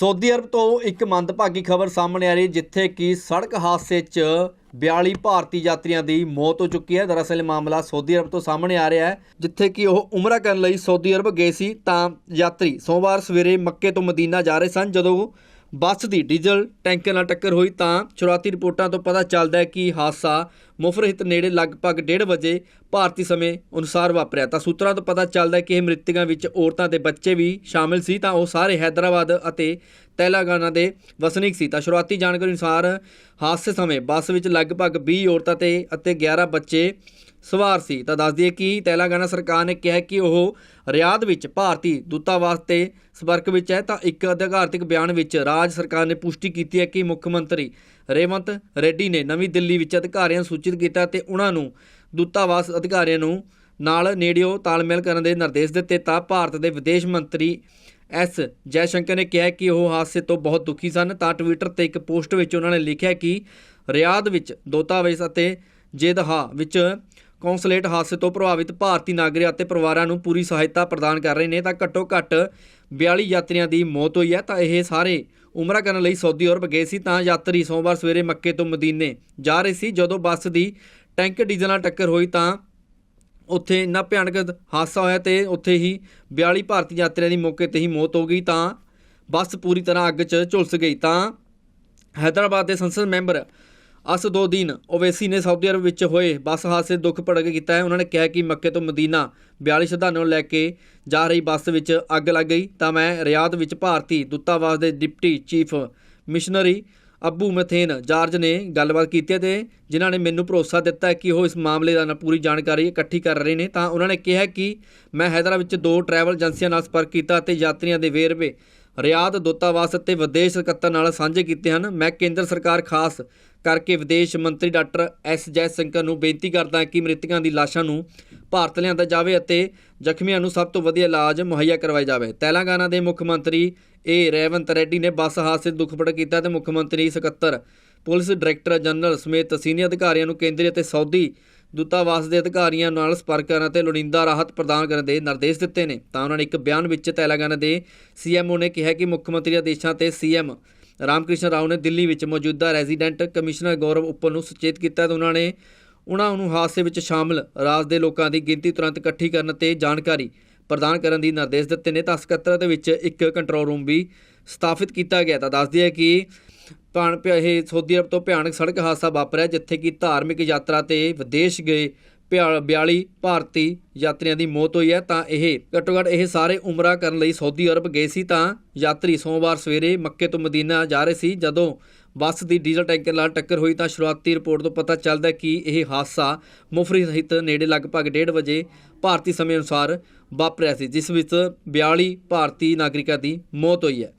Saudi Arab ਤੋਂ ਇੱਕ ਮੰਦਭਾਗੀ ਖਬਰ ਸਾਹਮਣੇ ਆ ਰਹੀ, ਜਿੱਥੇ ਕਿ ਸੜਕ ਹਾਦਸੇ 'ਚ 42 ਭਾਰਤੀ ਯਾਤਰੀਆਂ ਦੀ ਮੌਤ ਹੋ ਚੁੱਕੀ ਹੈ। ਦਰਅਸਲ, ਇਹ ਮਾਮਲਾ ਸਾਊਦੀ ਅਰਬ ਤੋਂ ਸਾਹਮਣੇ ਆ ਰਿਹਾ ਹੈ, ਜਿੱਥੇ ਕਿ ਉਹ ਉਮਰਾ ਕਰਨ ਲਈ ਸਾਊਦੀ ਅਰਬ ਗਏ ਸੀ। ਤਾਂ ਯਾਤਰੀ ਸੋਮਵਾਰ ਸਵੇਰੇ ਮੱਕੇ ਤੋਂ ਮਦੀਨਾ ਜਾ ਰਹੇ ਸਨ। ਜਦੋਂ ਬੱਸ ਦੀ ਡੀਜ਼ਲ ਟੈਂਕਰ ਨਾਲ ਟੱਕਰ ਹੋਈ, ਤਾਂ ਸ਼ੁਰੂਆਤੀ ਰਿਪੋਰਟਾਂ ਤੋਂ ਪਤਾ ਚੱਲਦਾ ਹੈ ਕਿ ਹਾਦਸਾ ਮੁਫਰਹਿਤ ਨੇੜੇ ਲਗਭਗ 1:30 ਵਜੇ ਭਾਰਤੀ ਸਮੇਂ ਅਨੁਸਾਰ ਵਾਪਰਿਆ। ਤਾਂ ਸੂਤਰਾਂ ਤੋਂ ਪਤਾ ਚੱਲਦਾ ਹੈ ਕਿ ਇਹ ਮ੍ਰਿਤਕਾਂ ਵਿੱਚ ਔਰਤਾਂ ਤੇ ਬੱਚੇ ਵੀ ਸ਼ਾਮਿਲ ਸੀ, ਤਾਂ ਉਹ ਸਾਰੇ ਹੈਦਰਾਬਾਦ ਅਤੇ ਤੇਲੰਗਾਨਾ ਦੇ ਵਸਨੀਕ ਸੀ। ਤਾਂ ਸ਼ੁਰੂਆਤੀ ਜਾਣਕਾਰੀ ਅਨੁਸਾਰ ਹਾਦਸੇ ਸਮੇਂ ਬੱਸ ਵਿੱਚ ਲਗਭਗ 20 ਔਰਤਾਂ ਤੇ ਅਤੇ 11 ਬੱਚੇ ਸਵਾਰ ਸੀ। ਤਾਂ ਦੱਸ ਦਈਏ ਕਿ ਤੇਲੰਗਾਨਾ ਸਰਕਾਰ ਨੇ ਕਿਹਾ ਕਿ ਉਹ ਰਿਆਦ ਵਿੱਚ ਭਾਰਤੀ ਦੂਤਾਵਾਸ ਤੇ ਸੰਪਰਕ ਵਿੱਚ ਹੈ। ਤਾਂ ਇੱਕ ਅਧਿਕਾਰਤਿਕ ਬਿਆਨ ਵਿੱਚ ਰਾਜ ਸਰਕਾਰ ਨੇ ਪੁਸ਼ਟੀ ਕੀਤੀ ਹੈ ਕਿ ਮੁੱਖ ਮੰਤਰੀ ਰੇਵੰਤ ਰੈਡੀ ਨੇ ਨਵੀਂ ਦਿੱਲੀ ਵਿੱਚ ਅਧਿਕਾਰੀਆਂ ਨੂੰ ਸੂਚਿਤ ਕੀਤਾ ਤੇ ਉਹਨਾਂ ਨੂੰ ਦੂਤਾਵਾਸ ਅਧਿਕਾਰੀਆਂ ਨੂੰ ਨਾਲ ਨੇੜਿਓ ਤਾਲਮੇਲ ਕਰਨ ਦੇ ਨਿਰਦੇਸ਼ ਦਿੱਤੇ ਤਾਂ ਭਾਰਤ ਦੇ ਵਿਦੇਸ਼ ਮੰਤਰੀ ਐਸ ਜੈਸ਼ੰਕਰ ਨੇ ਕਿਹਾ ਕਿ ਉਹ ਹਾਦਸੇ ਤੋਂ ਬਹੁਤ ਦੁਖੀ ਸਨ। ਤਾਂ ਟਵਿੱਟਰ ਤੇ ਇੱਕ ਪੋਸਟ ਵਿੱਚ ਉਹਨਾਂ ਨੇ ਲਿਖਿਆ ਕਿ ਰਿਆਦ ਵਿੱਚ ਦੂਤਾਵਾਸ ਅਤੇ ਜੇਦਹਾ ਵਿੱਚ ਕੌਂਸਲੇਟ ਹਾਦਸੇ ਤੋਂ ਪ੍ਰਭਾਵਿਤ ਭਾਰਤੀ ਨਾਗਰਿਕ ਅਤੇ ਪਰਿਵਾਰਾਂ ਨੂੰ ਪੂਰੀ ਸਹਾਇਤਾ ਪ੍ਰਦਾਨ ਕਰ ਰਹੇ ਨੇ, ਤਾਂ ਘੱਟੋ ਘੱਟ 42 ਯਾਤਰੀਆਂ ਦੀ ਮੌਤ ਹੋਈ ਹੈ, ਤਾਂ ਇਹ ਸਾਰੇ ਉਮਰਾ ਕਰਨ ਲਈ ਸਾਊਦੀ ਅਰਬ ਗਏ ਸੀ, ਤਾਂ ਯਾਤਰੀ ਸੋਮਵਾਰ ਸਵੇਰੇ ਮੱਕੇ ਤੋਂ ਮਦੀਨੇ ਜਾ ਰਹੇ ਸੀ। ਜਦੋਂ ਬੱਸ ਦੀ ਟੈਂਕ ਡੀਜ਼ਲ ਨਾਲ ਟੱਕਰ ਹੋਈ, ਤਾਂ ਉੱਥੇ ਇੰਨਾ ਭਿਆਨਕ ਹਾਦਸਾ ਹੋਇਆ ਤੇ ਉੱਥੇ ਹੀ 42 ਭਾਰਤੀ ਯਾਤਰੀਆਂ ਦੀ ਮੌਕੇ ਤੇ ਹੀ ਮੌਤ ਹੋ ਗਈ, ਤਾਂ ਬੱਸ ਪੂਰੀ ਤਰ੍ਹਾਂ ਅੱਗ 'ਚ ਝੁਲਸ ਗਈ। ਤਾਂ ਹੈਦਰਾਬਾਦ ਦੇ ਸੰਸਦ ਮੈਂਬਰ ਅਸਦੋਦੀਨ ਓਵੈਸੀ ਨੇ ਸਾਊਦੀ ਅਰਬ ਵਿੱਚ ਹੋਏ, ਬੱਸ ਹਾਦਸੇ ਦੁੱਖ ਪ੍ਰਗਟ ਕੀਤਾ ਹੈ। ਉਹਨਾਂ ਨੇ ਕਿਹਾ ਕਿ ਮੱਕੇ ਤੋਂ ਮਦੀਨਾ 42 ਸ਼ਰਧਾਲੂਆਂ ਨੂੰ ਲੈ ਕੇ ਜਾ ਰਹੀ ਬੱਸ ਵਿੱਚ ਅੱਗ ਲੱਗ ਗਈ। ਤਾਂ ਮੈਂ ਰਿਆਦ ਵਿੱਚ ਭਾਰਤੀ ਦੂਤਾਵਾਸ ਦੇ deputy chief missionary Abu Mathen George ਨੇ ਗੱਲਬਾਤ ਕੀਤੀ ਹੈ ਤੇ ਜਿਨ੍ਹਾਂ ਨੇ ਮੈਨੂੰ ਭਰੋਸਾ ਦਿੱਤਾ ਕਿ ਉਹ ਇਸ ਮਾਮਲੇ ਦਾ ਪੂਰੀ ਜਾਣਕਾਰੀ ਇਕੱਠੀ ਕਰ ਰਹੇ ਨੇ। ਤਾਂ ਉਹਨਾਂ ਨੇ ਕਿਹਾ ਕਿ ਮੈਂ ਹੈਦਰਾ ਵਿੱਚ ਦੋ ਟਰੈਵਲ ਏਜੰਸੀਆਂ ਨਾਲ ਸੰਪਰਕ ਕੀਤਾ ਤੇ ਯਾਤਰੀਆਂ ਦੇ ਵੇਰਵੇ ਰਿਆਦ ਦੂਤਾਵਾਸ ਅਤੇ ਵਿਦੇਸ਼ ਸਕੱਤਰ ਨਾਲ ਸਾਂਝੇ ਕੀਤੇ ਹਨ। ਮੈਂ ਕੇਂਦਰ ਸਰਕਾਰ ਖਾਸ ਕਰਕੇ ਵਿਦੇਸ਼ ਮੰਤਰੀ ਡਾਕਟਰ ਐਸ ਜੈ ਸ਼ੰਕਰ ਨੂੰ ਬੇਨਤੀ ਕਰਦਾ ਕਿ ਮ੍ਰਿਤਕਾਂ ਦੀ ਲਾਸ਼ਾਂ ਨੂੰ ਭਾਰਤ ਲਿਆਂਦਾ ਜਾਵੇ ਅਤੇ ਜ਼ਖਮੀਆਂ ਨੂੰ ਸਭ ਤੋਂ ਵਧੀਆ ਇਲਾਜ ਮੁਹੱਈਆ ਕਰਵਾਇਆ ਜਾਵੇ। ਤੇਲੰਗਾਨਾ ਦੇ ਮੁੱਖ ਮੰਤਰੀ ਏ ਰੇਵੰਤ ਰੈਡੀ ਨੇ ਬੱਸ ਹਾਦਸੇ ਦੁੱਖ ਪ੍ਰਗਟ ਕੀਤਾ ਤੇ ਮੁੱਖ ਮੰਤਰੀ ਸਕੱਤਰ, ਪੁਲਿਸ ਡਾਇਰੈਕਟਰ ਜਨਰਲ ਸਮੇਤ ਸੀਨੀਅਰ ਅਧਿਕਾਰੀਆਂ ਨੂੰ ਕੇਂਦਰੀ ਅਤੇ ਸਾਊਦੀ ਦੂਤਾਵਾਸ ਦੇ ਅਧਿਕਾਰੀਆਂ ਨਾਲ ਸੰਪਰਕ ਕਰਨ ਅਤੇ ਲੋੜੀਂਦਾ ਰਾਹਤ ਪ੍ਰਦਾਨ ਕਰਨ ਦੇ ਨਿਰਦੇਸ਼ ਦਿੱਤੇ ਨੇ। ਤਾਂ ਉਹਨਾਂ ਨੇ ਇੱਕ ਬਿਆਨ ਵਿੱਚ ਤੇਲੰਗਾਨਾ ਦੇ ਸੀਐਮਓ ਨੇ ਕਿਹਾ ਕਿ ਮੁੱਖ ਮੰਤਰੀ ਆਦੇਸ਼ਾਂ ਤੇ ਸੀਐਮ ਰਾਮਕ੍ਰਿਸ਼ਨ ਰਾਓ ਨੇ ਦਿੱਲੀ ਵਿੱਚ ਮੌਜੂਦਾ ਰੈਜ਼ੀਡੈਂਟ ਕਮਿਸ਼ਨਰ ਗੌਰਵ ਉੱਪਲ ਨੂੰ ਸੁਚੇਤ ਕੀਤਾ ਤੇ ਉਹਨਾਂ ਨੇ ਉਹਨਾਂ ਨੂੰ ਹਾਦਸੇ ਵਿੱਚ ਸ਼ਾਮਲ ਰਾਜ ਦੇ ਲੋਕਾਂ ਦੀ ਗਿਣਤੀ ਤੁਰੰਤ ਇਕੱਠੀ ਕਰਨ ਤੇ ਜਾਣਕਾਰੀ ਪ੍ਰਦਾਨ ਕਰਨ ਦੀ ਨਿਰਦੇਸ਼ ਦਿੱਤੇ ਨੇ। ਤਾਂ ਸਕੱਤਰ ਦੇ ਵਿੱਚ ਇੱਕ ਕੰਟਰੋਲ ਰੂਮ ਵੀ ਸਥਾਪਿਤ ਕੀਤਾ ਗਿਆ। ਤਾਂ ਦੱਸਦੀ ਹੈ ਕਿ ਭਾਣ ਪਿਆ ਇਹ ਸਾਊਦੀ ਅਰਬ ਤੋਂ ਭਿਆਨਕ ਸੜਕ ਹਾਦਸਾ ਵਾਪਰਿਆ, ਜਿੱਥੇ ਕਿ ਧਾਰਮਿਕ ਯਾਤਰਾ ਤੇ ਵਿਦੇਸ਼ ਗਏ ਭਿਆ- 42 ਭਾਰਤੀ ਯਾਤਰੀਆਂ ਦੀ ਮੌਤ ਹੋਈ ਹੈ। ਤਾਂ ਇਹ ਘੱਟੋ ਘੱਟ ਇਹ ਸਾਰੇ ਉਮਰਾ ਕਰਨ ਲਈ ਸਾਊਦੀ ਅਰਬ ਗਏ ਸੀ। ਤਾਂ ਯਾਤਰੀ ਸੋਮਵਾਰ ਸਵੇਰੇ ਮੱਕੇ ਤੋਂ ਮਦੀਨਾ ਜਾ ਰਹੇ ਸੀ। ਜਦੋਂ ਬੱਸ ਦੀ ਡੀਜ਼ਲ ਟੈਂਕਰ ਨਾਲ ਟੱਕਰ ਹੋਈ ਤਾਂ ਸ਼ੁਰੂਆਤੀ ਰਿਪੋਰਟ ਤੋਂ ਪਤਾ ਚੱਲਦਾ ਕਿ ਇਹ ਹਾਦਸਾ ਮੁਫਰੀ ਸਹਿਤ ਨੇੜੇ ਲਗਭਗ 1:30 ਵਜੇ ਭਾਰਤੀ ਸਮੇਂ ਅਨੁਸਾਰ ਵਾਪਰਿਆ ਸੀ, ਜਿਸ ਵਿੱਚ 42 ਭਾਰਤੀ ਨਾਗਰਿਕਾਂ ਦੀ ਮੌਤ ਹੋਈ ਹੈ।